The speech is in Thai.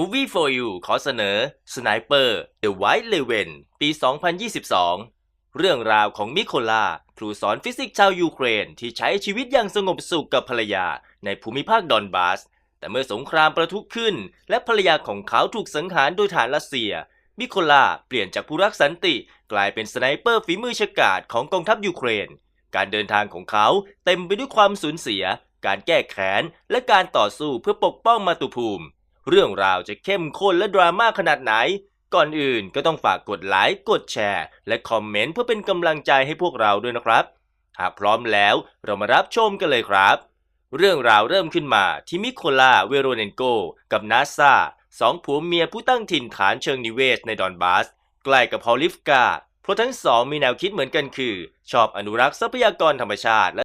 Movie for You ขอเสนอ Sniper The White Raven ปี 2022 เรื่องราวของมิโคลา ครูสอนฟิสิกส์ชาวยูเครน ที่ใช้ชีวิตอย่างสงบสุขกับภรรยาในภูมิภาคดอนบาส แต่เมื่อสงครามประทุขึ้น และภรรยาของเขาถูกสังหารโดยฐานรัสเซีย มิโคลาเปลี่ยนจากผู้รักสันติ กลายเป็นสไนเปอร์ฝีมือฉกาจของกองทัพยูเครน การเดินทางของเขาเต็มไปด้วยความสูญเสีย การแก้แค้น และการต่อสู้เพื่อปกป้องมาตุภูมิ เรื่องราวจะเข้มข้นและดราม่าขนาดไหน ก่อนอื่นก็ต้องฝากกดไลค์กดแชร์ และคอมเมนต์เพื่อเป็นกำลังใจให้พวกเราด้วยนะครับ หากพร้อมแล้วเรามารับชมกันเลยครับ เรื่องราวเริ่มขึ้นมาที่มิโคลาเวโรเนนโก กับนาซาสองผัวเมียผู้ตั้งถิ่นฐานเชิงนิเวศในดอนบาสใกล้กับพอลิฟกาเพราะทั้งสองมีแนวคิดเหมือนกันคือ ชอบอนุรักษ์ทรัพยากรธรรมชาติและ